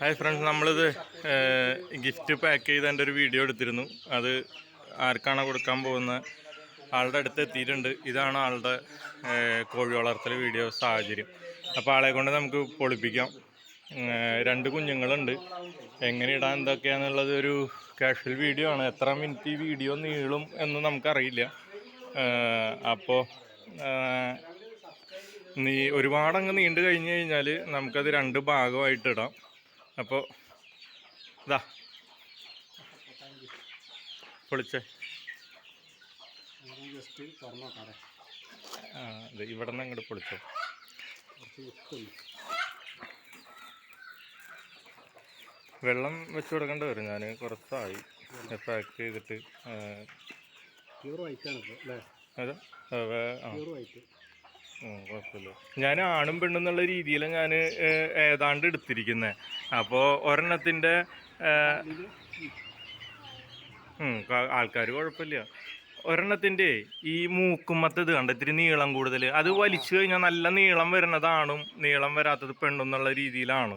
Hi friends നമ്മളിത് gift pack ചെയ്തതിന്റെ ഒരു വീഡിയോ എടുത്തിരുന്നു. അത് ആർക്കാണ് കൊടുക്കാൻ പോകുന്ന ആളുടെ അടുത്ത് എത്തിയിട്ടുണ്ട്. ഇതാണ് ആളുടെ കോഴി വളർത്തൽ വീഡിയോ സാഹചര്യം. അപ്പോൾ ആളെ കൊണ്ട് നമുക്ക് പൊളിപ്പിക്കാം. രണ്ട് കുഞ്ഞുങ്ങളുണ്ട്. എങ്ങനെ ഇടാൻ എന്തൊക്കെയാണെന്നുള്ളത് ഒരു കാഷ്വൽ വീഡിയോ ആണ്. എത്ര മിനിറ്റ് ഈ വീഡിയോ നീളും എന്ന് നമുക്കറിയില്ല. അപ്പോൾ നീ ഒരുപാടങ്ങ് നീണ്ടു കഴിഞ്ഞ് കഴിഞ്ഞാൽ നമുക്കത് രണ്ട് ഭാഗമായിട്ട് ഇടാം. അപ്പോൾ ഇതാ പൊളിച്ചേ. ജസ്റ്റ് തുറന്നു നോക്കാതെ ആ ഇത് ഇവിടെ നിന്ന് അങ്ങോട്ട് പൊളിച്ചോ വെള്ളം വെച്ച് കൊടുക്കേണ്ടി വരും. ഞാൻ കുറച്ചായി. പാക്ക് ചെയ്തിട്ട് പ്യൂർ വൈറ്റ് ആണ് ഇപ്പോൾ അല്ലേ? അത്. കുഴപ്പമില്ല. ഞാൻ ആണും പെണ്ണും എന്നുള്ള രീതിയിൽ ഞാൻ ഏതാണ്ട് എടുത്തിരിക്കുന്നത് അപ്പോൾ ഒരെണ്ണത്തിന്റെ ആൾക്കാർ കുഴപ്പമില്ല. ഒരെണ്ണത്തിന്റെ ഈ മൂക്കും മറ്റത് കണ്ട? ഇത്തിരി നീളം കൂടുതൽ അത് വലിച്ചു കഴിഞ്ഞാൽ നല്ല നീളം വരുന്നതാണും നീളം വരാത്തത് പെണ്ണെന്നുള്ള രീതിയിലാണ്.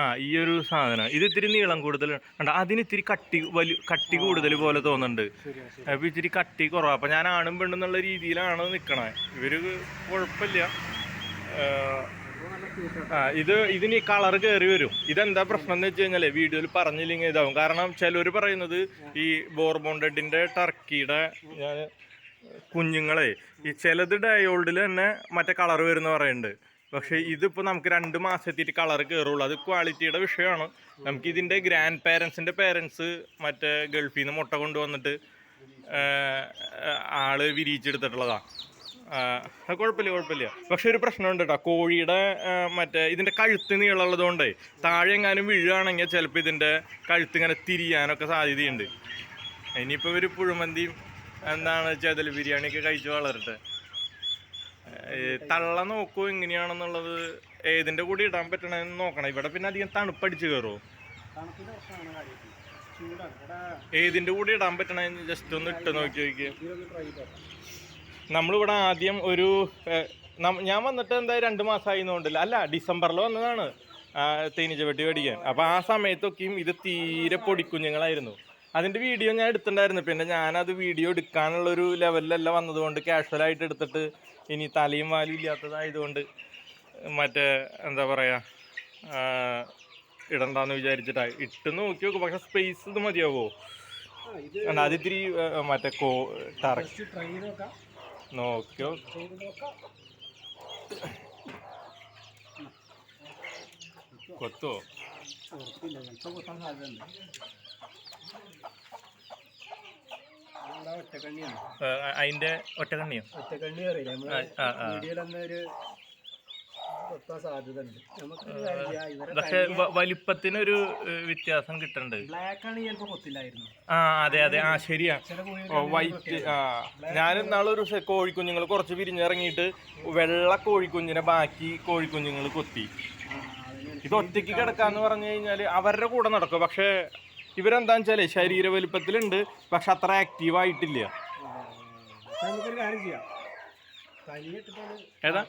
ആ ഈ ഒരു സാധനം. ഇത് ഇത്തിരി നീളം കൂടുതൽ കണ്ട? അതിന് ഇത്തിരി കട്ടി വലി കട്ടി കൂടുതൽ പോലെ തോന്നുന്നുണ്ട്. അപ്പൊ ഇത്തിരി കട്ടി കുറവാണ് അപ്പൊ ഞാൻ ആണും പെണ്ണും എന്നുള്ള രീതിയിലാണ് നിക്കണേ. ഇവർ കുഴപ്പമില്ല. ഇത് ഇതിന് ഈ കളർ കയറി വരും. ഇതെന്താ പ്രശ്നം എന്ന് വെച്ച് കഴിഞ്ഞാൽ വീഡിയോയിൽ പറഞ്ഞില്ലെങ്കിൽ ഇതാവും. കാരണം ചിലർ പറയുന്നത് ഈ ബോർബോണ്ടഡിന്റെ ടർക്കിയുടെ ഞാൻ കുഞ്ഞുങ്ങളെ ഈ ചിലത് ഡയോൾഡിൽ തന്നെ മറ്റേ കളർ വരുന്ന പറയുന്നുണ്ട്. പക്ഷെ ഇതിപ്പോ നമുക്ക് രണ്ട് മാസത്തിട്ട് കളർ കയറുള്ളൂ അത് ക്വാളിറ്റിയുടെ വിഷയമാണ്. നമുക്ക് ഇതിന്റെ ഗ്രാൻഡ് പാരന്റ്സിന്റെ പേരൻസ് മറ്റേ ഗൾഫിൽ നിന്ന് മുട്ട കൊണ്ടുവന്നിട്ട് ആൾ വിരിയിച്ചെടുത്തിട്ടുള്ളതാ. ആ, അത് കുഴപ്പമില്ല കുഴപ്പമില്ല. പക്ഷെ ഒരു പ്രശ്നമുണ്ട് കേട്ടോ കോഴിയുടെ മറ്റേ ഇതിന്റെ കഴുത്ത് നീളമുള്ളത് കൊണ്ടേ താഴെ എങ്ങാനും വീഴുകയാണെങ്കിൽ ചിലപ്പോൾ ഇതിന്റെ കഴുത്ത് ഇങ്ങനെ തിരിയാനൊക്കെ സാധ്യതയുണ്ട്. ഇനിയിപ്പോൾ ഒരു പുഴുമന്തിയും എന്താണ് ചെതൽ ബിരിയാണിയൊക്കെ കഴിച്ച് വളരട്ടെ. തള്ള നോക്കൂ എങ്ങനെയാണെന്നുള്ളത് ഏതിന്റെ കൂടി ഇടാൻ പറ്റണമെന്ന് നോക്കണം. ഇവിടെ പിന്നെ അധികം തണുപ്പടിച്ച് കയറുമോ ഏതിന്റെ കൂടെ ഇടാൻ പറ്റണമെന്ന് ജസ്റ്റ് ഒന്ന് ഇട്ട് നോക്കി നോക്കിയേ. നമ്മളിവിടെ ആദ്യം ഒരു ഞാൻ വന്നിട്ട് എന്താ രണ്ട് മാസമായി എന്നുകൊണ്ടില്ല അല്ല ഡിസംബറിൽ വന്നതാണ് ആ, തേനീച്ച വെട്ടി മേടിക്കാൻ. അപ്പോൾ ആ സമയത്തൊക്കെയും ഇത് തീരെ പൊടിക്കുഞ്ഞുങ്ങളായിരുന്നു. അതിന്റെ വീഡിയോ ഞാൻ എടുത്തിട്ടുണ്ടായിരുന്നു. പിന്നെ ഞാനത് വീഡിയോ എടുക്കാനുള്ള ഒരു ലെവലിലല്ല വന്നതുകൊണ്ട് കാഷ്വലായിട്ട് എടുത്തിട്ട് ഇനി തലയും വാലും ഇല്ലാത്തതായതുകൊണ്ട് മറ്റേ എന്താ പറയുക ഇടണ്ടെന്ന് വിചാരിച്ചിട്ടായി ഇട്ട് നോക്കി നോക്കും പക്ഷെ സ്പേസ് ഇത് മതിയാവോ? അത് ഇത്തിരി മറ്റേ കോ ടറ നോക്കിയോ? കൊത്തോ അതിന്റെ ഒറ്റക്കണ്ണിയോ. ഒറ്റക്കണ്ണി അറിയില്ല ആ. ഒരു കൊത്താൻ സാധ്യത ഉണ്ട് നമുക്ക് ഇവരെ പക്ഷെ വലിപ്പത്തിനൊരു വ്യത്യാസം കിട്ടണ്ട്. ബ്ലാക്ക് ആണ് കൊത്തില്ലായിരുന്നു. ആ അതെ അതെ. ആ ശരിയാ. ഓ, വൈറ്റ് ആ. ഞാൻ ഇന്നാളൊരു ഒരു കോഴിക്കുഞ്ഞുങ്ങൾ കുറച്ച് പിരിഞ്ഞിറങ്ങിയിട്ട് വെള്ള കോഴിക്കുഞ്ഞിനെ ബാക്കി കോഴിക്കുഞ്ഞുങ്ങൾ കൊത്തി. ഇത് ഒറ്റയ്ക്ക് കിടക്കാന്ന് പറഞ്ഞു കഴിഞ്ഞാൽ അവരുടെ കൂടെ നടക്കും. പക്ഷെ ഇവരെന്താന്ന് വെച്ചാൽ ശരീര വലിപ്പത്തിലുണ്ട് പക്ഷെ അത്ര ആക്റ്റീവ് ആയിട്ടില്ല. നമുക്കൊരു കാര്യം ചെയ്യാം. ഏതാ?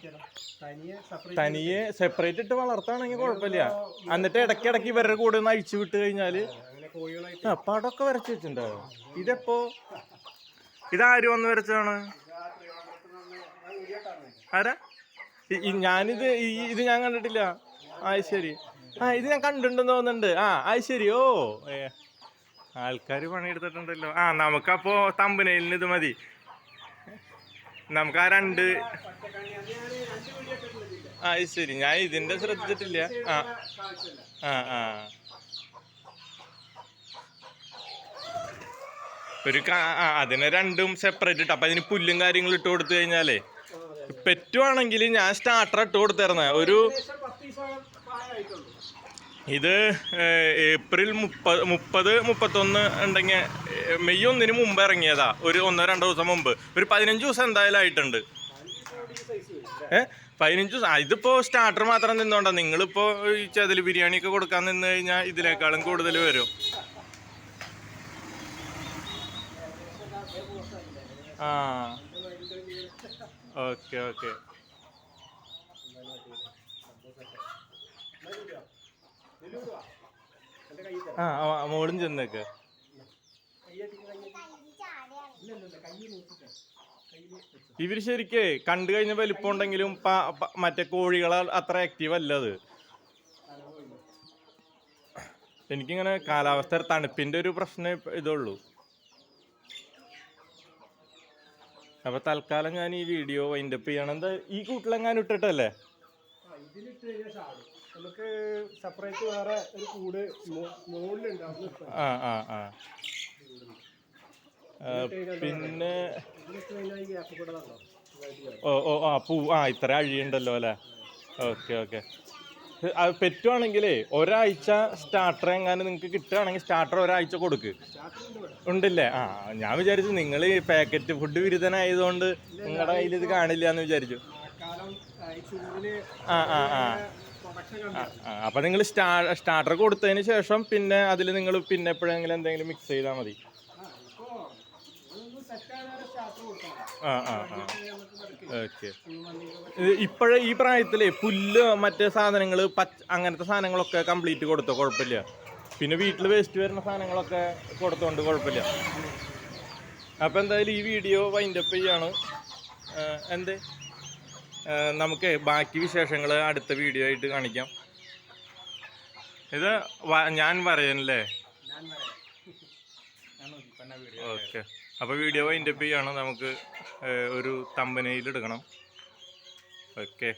തനിയെ സെപ്പറേറ്റ് ഇട്ട് വളർത്താണെങ്കിൽ കുഴപ്പമില്ല. എന്നിട്ട് ഇടയ്ക്ക് ഇടയ്ക്ക് ഇവരുടെ കൂടെ ഒന്ന് അഴിച്ചു വിട്ട് കഴിഞ്ഞാൽ ആ പടമൊക്കെ വരച്ച് വെച്ചിട്ടുണ്ടോ? ഇതെപ്പോ? ഇതാര് വന്ന് വരച്ചതാണ്? ആരാ? ഞാനിത് ഈ- ഇത് ഞാൻ കണ്ടിട്ടില്ല. ആ ശരി. ആ ഇത് ഞാൻ കണ്ടിട്ടുണ്ടെന്ന് തോന്നുന്നുണ്ട്. ആ അത് ശരി. ഓ ആൾക്കാർ പണിയെടുത്തിട്ടുണ്ടല്ലോ. ആ നമുക്കപ്പോ തമ്പനയിലിന് ഇത് മതി. നമുക്ക് ആ രണ്ട് ആ ശരി. ഞാൻ ഇതിന്റെ ശ്രദ്ധിച്ചിട്ടില്ല. ആ ആ ആ. ഒരു ആ, അതിനെ രണ്ടും സെപ്പറേറ്റ് ഇട്ട്. അപ്പൊ അതിന് പുല്ലും കാര്യങ്ങളും ഇട്ട് കൊടുത്തു കഴിഞ്ഞാലേ പെറ്റുവാണെങ്കിൽ ഞാൻ സ്റ്റാർട്ടർ ഇട്ട് കൊടുത്തിരുന്നേ ഒരു ഇത് ഏപ്രിൽ മുപ്പത് മുപ്പത് മുപ്പത്തൊന്ന് ഉണ്ടെങ്കിൽ മെയ് ഒന്നിന് മുമ്പ് ഇറങ്ങിയതാ. ഒരു ഒന്നോ രണ്ടോ ദിവസം മുമ്പ്. ഒരു പതിനഞ്ച് ദിവസം എന്തായാലും ആയിട്ടുണ്ട്. ഏ പതിനഞ്ച് ദിവസം ആ, ഇതിപ്പോ സ്റ്റാർട്ടർ മാത്രം നിന്നോണ്ടാ. നിങ്ങളിപ്പോ ഈ ബിരിയാണി ഒക്കെ കൊടുക്കാൻ നിന്ന് കഴിഞ്ഞാൽ ഇതിനേക്കാളും കൂടുതൽ വരും. ആ. Okay okay. ആ മോളും ചെന്നേക്ക്. ഇവർ ശരിക്കേ കണ്ടു കഴിഞ്ഞ വലിപ്പം ഉണ്ടെങ്കിലും മറ്റേ കോഴികളെ അത്ര ആക്റ്റീവ് അല്ല അത്. എനിക്കിങ്ങനെ കാലാവസ്ഥ തണുപ്പിന്റെ ഒരു പ്രശ്നം ഇതുള്ളൂ. അപ്പൊ തൽക്കാലം ഞാൻ ഈ വീഡിയോ വൈൻഡപ്പ് ചെയ്യണം. എന്താ ഈ കൂട്ടിലെങ്ങാനും ഇട്ടിട്ടല്ലേ? ഇതിലിട്ട് കഴിഞ്ഞാൽ നമുക്ക് സെപ്പറേറ്റ് വേറെ ഒരു കൂട് മുകളിലുണ്ട് ആ ആ ആ. പിന്നെ ഈ ഓ ഓ ആ പൂ ആ ഇത്ര അഴിയുണ്ടല്ലോ അല്ലേ? Okay okay. അത് പറ്റുവാണെങ്കിലേ ഒരാഴ്ച സ്റ്റാർട്ടർ എങ്ങാനും നിങ്ങൾക്ക് കിട്ടുകയാണെങ്കിൽ സ്റ്റാർട്ടർ ഒരാഴ്ച കൊടുക്ക്. ഉണ്ടല്ലേ? ആ ഞാൻ വിചാരിച്ചു നിങ്ങൾ പാക്കറ്റ് ഫുഡ് വിരുദ്ധനായതുകൊണ്ട് നിങ്ങളുടെ കയ്യിൽ ഇത് കാണില്ല എന്ന് വിചാരിച്ചു ആ, ആ ആ. അപ്പൊ നിങ്ങൾ സ്റ്റാ സ്റ്റാർട്ടർ കൊടുത്തതിന് ശേഷം പിന്നെ അതിൽ നിങ്ങൾ പിന്നെ എപ്പോഴെങ്കിലും എന്തെങ്കിലും മിക്സ് ചെയ്താൽ മതി. ആ ഓക്കെ ഇപ്പോഴേ ഈ പ്രായത്തിലേ പുല്ല് മറ്റേ സാധനങ്ങൾ പച്ച അങ്ങനത്തെ സാധനങ്ങളൊക്കെ കംപ്ലീറ്റ് കൊടുത്തോ? കുഴപ്പമില്ല. പിന്നെ വീട്ടിൽ വേസ്റ്റ് വരുന്ന സാധനങ്ങളൊക്കെ കൊടുത്തോണ്ട് കുഴപ്പമില്ല. അപ്പോൾ എന്തായാലും ഈ വീഡിയോ വൈൻഡപ്പ് ചെയ്യാണ്. എന്തേ? നമുക്ക് ബാക്കി വിശേഷങ്ങൾ അടുത്ത വീഡിയോ ആയിട്ട് കാണിക്കാം. ഇത് ഞാൻ പറയാനല്ലേ ഓക്കെ അപ്പോൾ വീഡിയോ വൈൻഡപ്പ് ചെയ്യണം. നമുക്ക് ഒരു തമ്പനയിൽ എടുക്കണം. ഓക്കെ